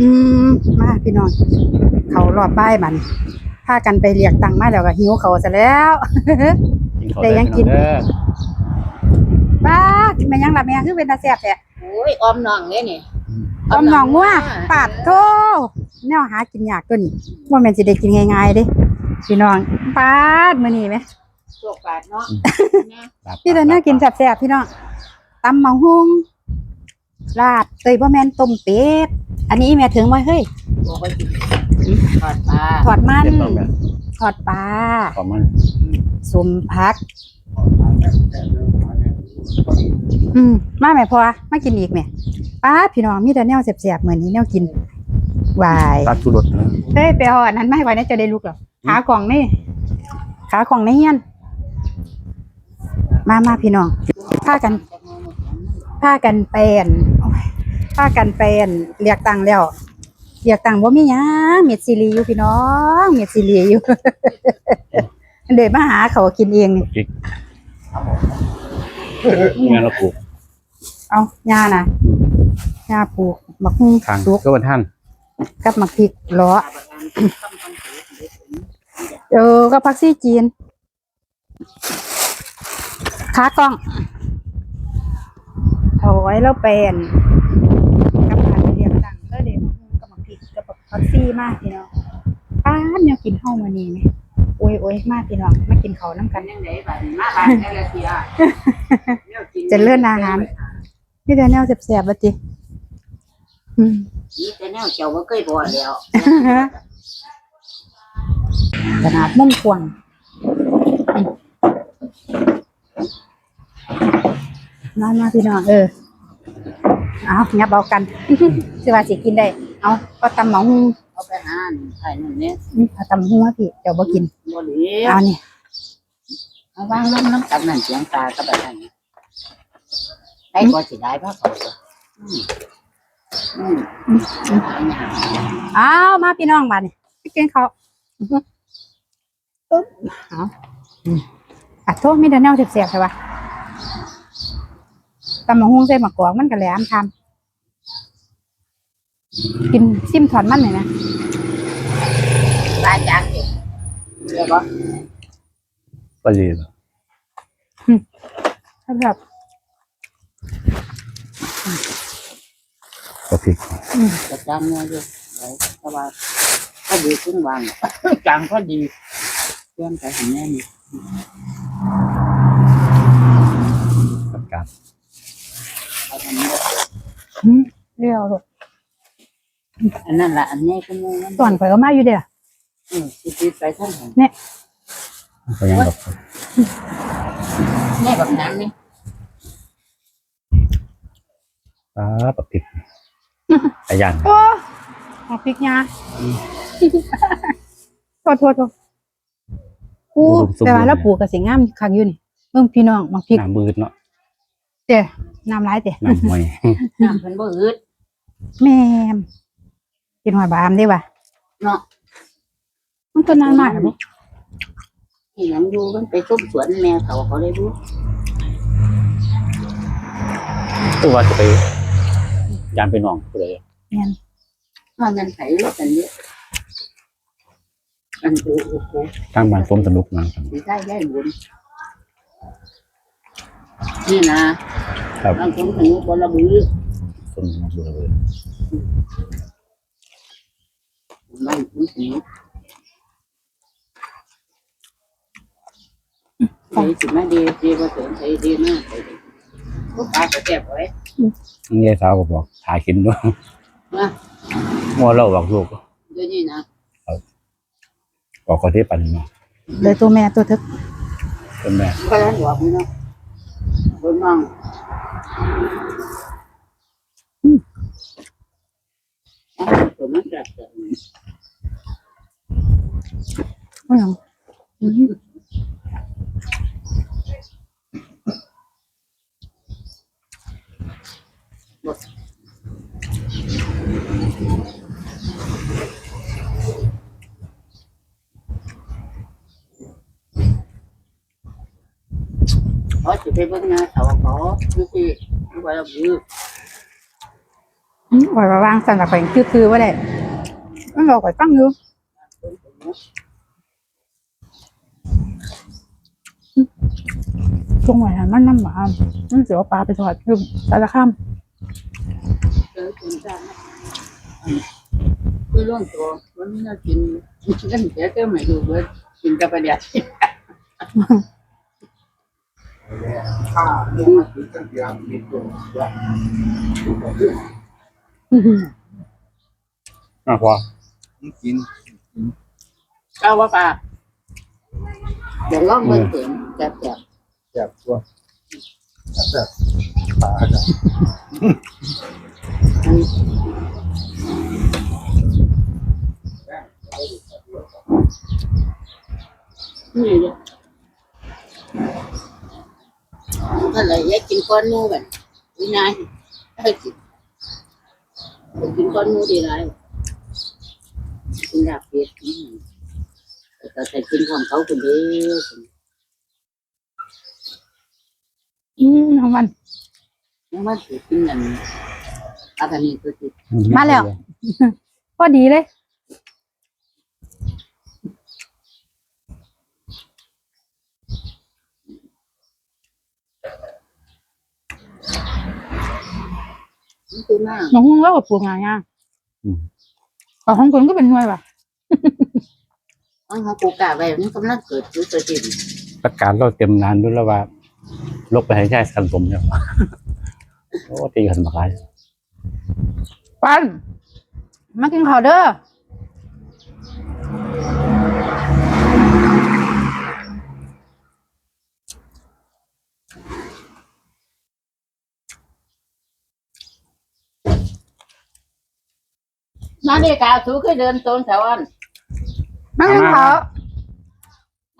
อืมมาพี่น้องเขารอบบ้ายมันพากันไปเรียกตังค์มาแล้วก็หิวเขาซะแล้วกินข้าวแต่ยังกินเด้อป้าแม่ยังหลับแม่คือเป็นตาแซ่บแท้โอ้ยออมน้องเนี่ยนี่ออมหนองงัวปาดโทแนวหากินยากตัวนี้ว่าแม่นสิได้กินง่ายๆเด้พี่น้องปาดมื้อนี้แหมโชคบาดเนาะนะลาบพี่แต่น่ากินแซ่บๆพี่น้องตำมังหุง ลาดเตยบ่แม่นต้มเป็ด อันนี้แม่ถึงไว้เฮ้ย บอกว่ากินทอดปลาทอดมัน เจ็บต้องแบบทอดปลาของมันสมพัก อืมมาแม่พอมากินอีกแม่ป้าดพี่น้องมีแต่แนวแซ่บๆเหมือนนี้แนวกินวาย ตักสุรสนะเฮ้ยไปเอาอันนั้นมาให้ไว้นะจะได้ลุกเหรอขากล่องนี่ขากล่องในเฮียน มามาพี่น้องพากัน พากันเป็นโอ้ยพากันเป็นเรียกตังค์แล้วเรียกตังค์ว่ามีหยังเม็ดซีรีอยู่พี่น้องเม็ดซีรีอยู่ เดี๋ยวมาหาเขากินเองนี่พริกงานเราปลูกเอาหญ้านะหญ้าปลูกมักฮุ้งทางสุกก็วันท่านกับมักพริกล้อเออกับผักซี่จีนขากล้องเอาไว้แล้วเป็นกับการไปเรียงตังค์แล้วเดี๋ยวมักฮุ้งกับมักพริกกับผักซี่มากพี่น้องป้านเนี่ยกินข้าวมานี่ไหมโอ้ยโอ้ยมากพี่น้องมากินเขาวน้ำกักันนยังไงบาดนี้มาบาดนี่ละเสียจะเลื่อนอาหารนี่แต่แนวแสบๆบัดจิอืมนี่แต่แนวเจ้าบ่เคยบ่แล้วขนาดมุ่งควงมามาพี่น้องเออเอางับเอากันสิว่าสิกินได้ เอาก็ตำหมองเอาไปหาอันไข่นั่นเนี่ยอืมเอาตำหัวพี่เดี๋ยวบ่กินบ่เหลียวเอานี่เอาวางลงน้ำตับนั่นเสียงตากับอะไรนี่ได้ก็สิได้พ่อเขาอืมอืมหายากเอามาพี่น้องบัดนี่ไปกินเขาวอื้อหือปึ๊บเอาอืมอัดโทษมีแต่แนวแสบๆใช่ปะตำหมองหุ้งใส่หมะกอกมันก็แหลมทำ กินซิมถอนมันหน่อยนะตาจางสิเดี๋ยวบ่ปลาลีบสำหรับกับพริกจะจางเนี่ยอยู่ไว้แต่ว่าก็ดีขึ้นวางจางก็ดีเตรียมไปเห็นแน่นี่กับกาดไปทำนี้หืมเรียวลูก อันนั้นละอันนี้ก็มูนั่นส่วนข่อยก็มาอยู่เด้ออืมสิติดไปท่านเห็นก็ยังกับแม่แบบนั้นนี่ปลากับพริกอายันโอ้เอาพริกยาโทษโทษโทษปูแต่ว่าแล้วปูกับสิงามคักอยู่นี่เบิ่งพี่น้องมาพริกน้ำบืดเนาะเด้อน้ำลายเด้อน้ำมวยน้ำเพิ่นบ่อืดแม่ม กินหอยบามได้ป่ะเนาะมันตัวนานมากเลยบ่ที่หยังอยู่มันไปส้มสวนแม่เขาเขาเลยรู้ตัวว่าจะไปยานไปหนองผู้ใดแม่นว่ามันไผรู้กันเยอะอันโอ้โหทางบ้านสมสนุกนะครับสิได้ได้บุญนี่นะครับบางคนถึงบ่ระบือสมสนุกเลยมั นถึงถึงใส่สิมาดีดีบ่ถึงใส่ดีมากใส่ดีลูกปลาก็แซ่บไว้นี่ยายสาวก็บอกถ่ายกินด้วยว่ามัวเราบอกลูกเดี๋ยวนี้นะบอกคนที่ปันมาเลยตัวแม่ตัวทึกเป็นแม่ก็แล้วหลอกนี่เนาะบนมั่ง อะตัวมันแซ่บแซ่บบ่หยังอือเขาสิไปเบิ่งงานเขาเขาดูสิดูว่าเราบืออืมปล่อยมาวางสันกับไปคือๆว่าได้มันบอกก่อยฟังอยู่ช่วงไหนมันน้ำหมามันเสียวปลาไปทอดคือตาละข้ามคือร่วงตัววันนี้เรากินเล่นเสียก็ไม่ดูเว้ยกินกับประเดี๋ยวข้าเนี่ยมาถึงกันเดียวมีตัว อะพอกินเอาว่าปลาเดี๋ยวลองเบิ่งเต็มแซ่บแบบตัวแบบปลาจ้ะๆนี่เลยก็เลยอยากกินก้อนหมูแบบวินัยให้กิน ไปกินก้อนหมูดีไรกินลาบเป็ดอืมแต่ก็ใส่กินของเขาคนเดียวอืมของมันยังว่าสิกินนั่นอาการนี้ก็ติดมาแล้ว พอดีเลย มันคือมากน้องหุ้งแล้วกับปลูกงานย่างอืม แต่ของคนก็เป็นหน่วยว่ะอันเขาปลูกกาไว้มันกำลังเกิดอยู่ตัวจริงประกาศเราเต็มนานด้วยแล้วว่าลกไปให้ใช้สันสมเนี่ย โอ้ตีกันมาขาย ปันมากินข้าวเด้อ นาฬิกาสูเคยเดินโซนแถวอันมากินข้าว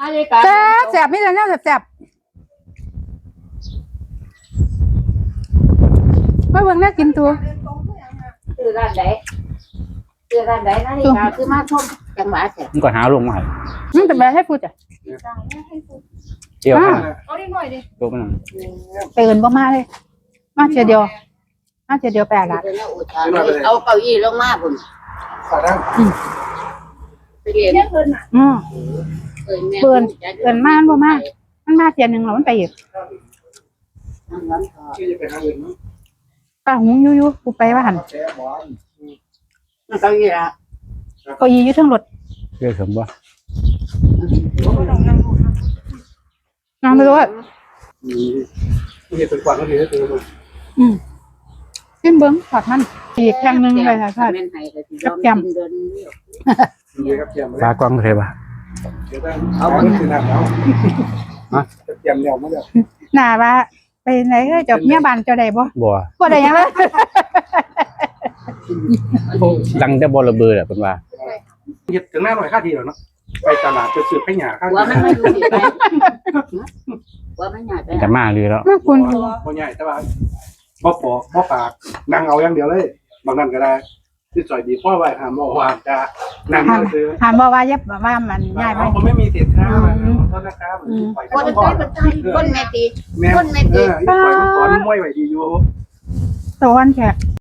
นาฬิกาแซ่บแซ่บไม่แต่เนี้ยแซ่บแซ่บไม่เบิ่งน่ากินตัวคือร้านไหนคือร้านไหนนาฬิกาคือมาชมจังหวะแถวมันก็หาลงมาให้มันเป็นแบบให้พูดจ้ะเจียวอ่ามันตัวมันตื่นบ่มาเลย มาเชียเดียวมาเชียเดียวแปดละเอาเก้าอี้ลงมาบุญ ปลาดังไปเรียนอืมเคยแม่เปิ่นเปิ่นมามันบ่มามันมาเชียหนึ่งแล้วมันไปอีกนั่งร้านทอที่จะไปหาเงินมั้งป้าหุงอยู่อยู่กูไปว่าหันแช่บอลนั่งเก้าอี้ละเก็ยีอยู่เทั้งรถเรื่องสมบ่นอนไปด้วยมีมีเป็นกวางก็มีได้ตัวมันอืม ขึ้นเบิ้งถอดมันอีกแข้งหนึงเลยค่ะค่ะแม่นไห้ก็สิยอมกินเดินมีครับเทียมปลากว้างเทปะเดี๋ยวได้เอามันคือน้ำแล้วเทียมเดียวมาแล้วหน้าว่าไปไหนก็จบเมียบ้านเจ้าใดบ่บัวบ่ได้หยังเลย ดังแต่บอระเบือแหละเป็นว่าเห็ดถึงหน้าหน่อยค่าทีหรอเนาะไปตลาดจะซื้อให้หยาค่าหัวมันไม่อยู่ที่ไหนหัวมันใหญ่ไปจะมาเลยแล้วมาคุณพ่อใหญ่แต่ว่า พ่อปอกพ่อปากนั่งเอาอย่างเดียวเลย บางนั่นก็ได้ที่ซอยดีพ่อไว้หามบอกว่าจะนั่งซื้อถามบ่ว่าเย็บว่ามันง่ายไหมผมไม่มีติดข้าวขอโทษนะครับปล่อยคนก่อนคนแม่ตีแม่เออปล่อยมันก่อนมวยไหวดีอยู่ ตะวันแขก